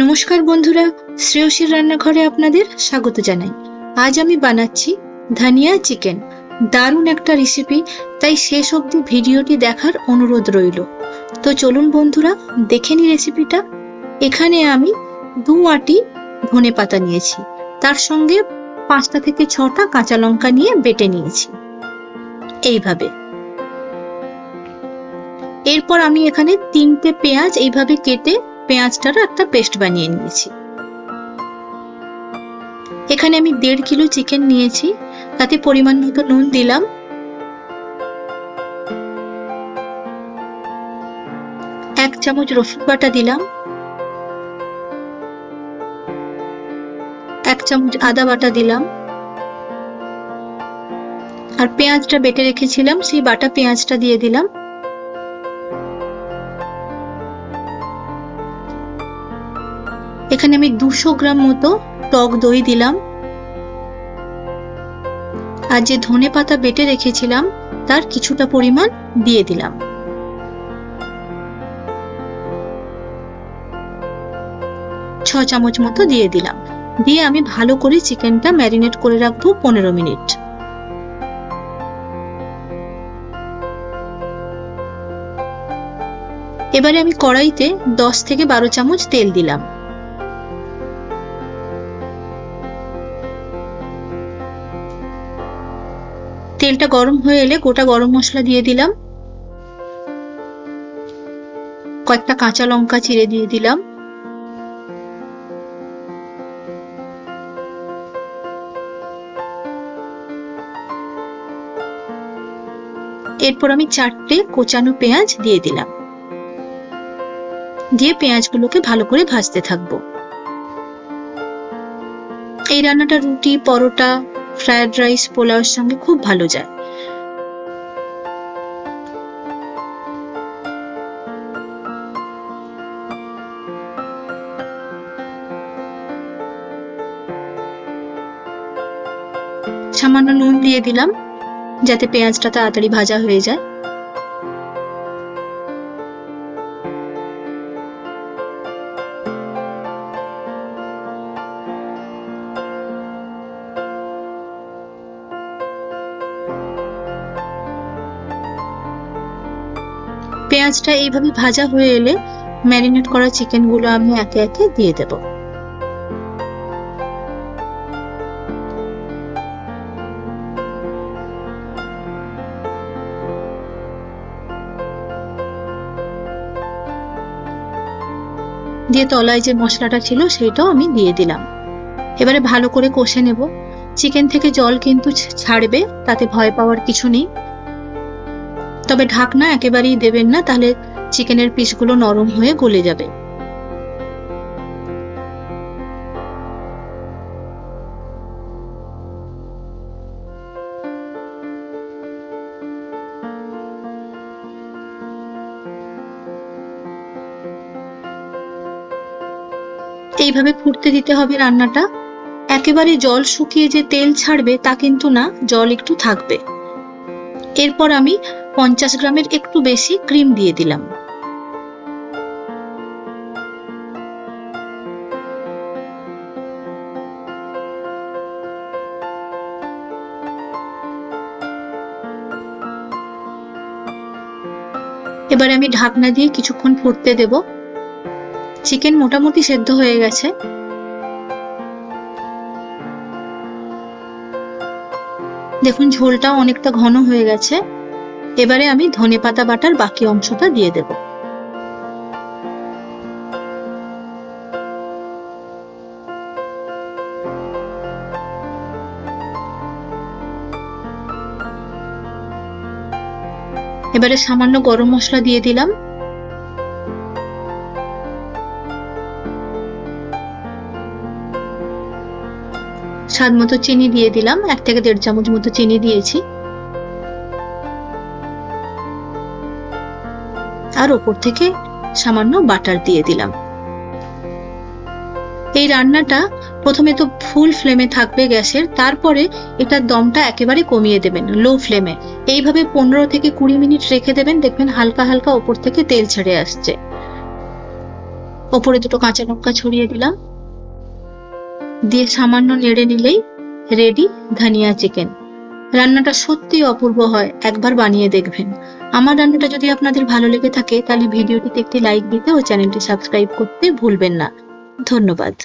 নমস্কার বন্ধুরা, শ্রেয়সীর রান্নাঘরে আপনাদের স্বাগত জানাই। আজ আমি বানাচ্ছি ধনিয়া চিকেন। দারুণ একটা রেসিপি তাই শেষ অবধি ভিডিওটি দেখার অনুরোধ রইল। তো চলুন বন্ধুরা, দেখে নি রেসিপিটা এখানে আমি দু আটি ধনে পাতা নিয়েছি। তার সঙ্গে পাঁচটা থেকে ছটা কাঁচা লঙ্কা নিয়ে বেটে নিয়েছি। এইভাবে। এরপর আমি এখানে তিনটে পেঁয়াজ এইভাবে কেটে পেঁয়াজটার একটা পেস্ট বানিয়ে নিয়েছি। এখানে আমি দেড় কিলো চিকেন নিয়েছি, তাতে পরিমাণ মতো নুন দিলাম। এক চামচ রসুন বাটা দিলাম। এক চামচ আদা বাটা দিলাম। আর পেঁয়াজটা বেটে রেখেছিলাম, সেই বাটা পেঁয়াজটা দিয়ে দিলাম। এখানে আমি দুশো গ্রাম মতো টক দই দিলাম। আর যে ধনে পাতা বেটে রেখেছিলাম, তার কিছুটা পরিমাণ দিয়ে দিলাম। ছ চামচ মতো দিয়ে দিলাম। দিয়ে আমি ভালো করে চিকেনটা ম্যারিনেট করে রাখব পনেরো মিনিট। এবারে আমি কড়াইতে দশ থেকে বারো চামচ তেল দিলাম। তেলটা গরম হয়ে এলে গোটা গরম মশলা দিয়ে দিলাম। কয়েকটা কাঁচা লঙ্কা চিড়ে দিয়ে দিলাম। এরপর আমি চারটে কোচানো পেঁয়াজ দিয়ে দিলাম। দিয়ে পেঁয়াজগুলোকে ভালো করে ভাজতে থাকব। এই রান্নাটা রুটি, পরোটা ফ্রায়েড রাইস পোলাওয়ের সঙ্গে খুব ভালো যায়। সামান্য নুন দিয়ে দিলাম, যাতে পেঁয়াজটা তাড়াতাড়ি ভাজা হয়ে যায়। পেঁয়াজটা এইভাবে ভাজা হয়ে এলে ম্যারিনেট করা চিকেনগুলো আমি একে একে দিয়ে দেব। দিয়ে তলায় যে মশলাটা ছিল সেইটাও আমি দিয়ে দিলাম। এবারে ভালো করে কষে নেব। চিকেন থেকে জল কিন্তু ছাড়বে, তাতে ভয় পাওয়ার কিছু নেই। তবে ঢাকনা একেবারেই দেবেন না, তাহলে চিকেনের পিসগুলো নরম হয়ে গলে যাবে। এইভাবে ফুটতে দিতে হবে রান্নাটা। একেবারে জল শুকিয়ে যে তেল ছাড়বে তা কিন্তু না, জল একটু থাকবে। এরপর আমি পঞ্চাশ গ্রামের একটু বেশি ক্রিম দিয়ে দিলাম। এবারে আমি ঢাকনা দিয়ে কিছুক্ষণ ফুটতে দেব। চিকেন মোটামুটি সেদ্ধ হয়ে গেছে। দেখুন ঝোলটা অনেকটা ঘন হয়ে গেছে। এবারে আমি ধনে পাতা বাটার বাকি অংশটা দিয়ে দেব। এবারে সামান্য গরম মশলা দিয়ে দিলাম। স্বাদ মতো চিনি দিয়ে দিলাম। এক থেকে দেড় চামচ মতো চিনি দিয়েছি। আর ওপর থেকে সামান্য বাটার দিয়ে দিলাম। এই রান্নাটা প্রথমে তো ফুল ফ্লেমে থাকবে গ্যাসের, তারপরে এটার দমটা একেবারে কমিয়ে দেবেন, লো ফ্লেমে। এইভাবে পনেরো থেকে কুড়ি মিনিট রেখে দেবেন, দেখবেন হালকা হালকা ওপর থেকে তেল ছেড়ে আসছে। ওপরে দুটো কাঁচা লঙ্কা ছড়িয়ে দিলাম। দিয়ে সামান্য নেড়ে নিলেই রেডি ধনিয়া চিকেন রান্নাটা সত্যি অপূর্ব হয়, একবার বানিয়ে দেখবেন। আমার রান্নাটা যদি আপনাদের ভালো লেগে থাকে, তাহলে ভিডিওটিতে একটি লাইক দিতে ও চ্যানেলটি সাবস্ক্রাইব করতে ভুলবেন না। ধন্যবাদ।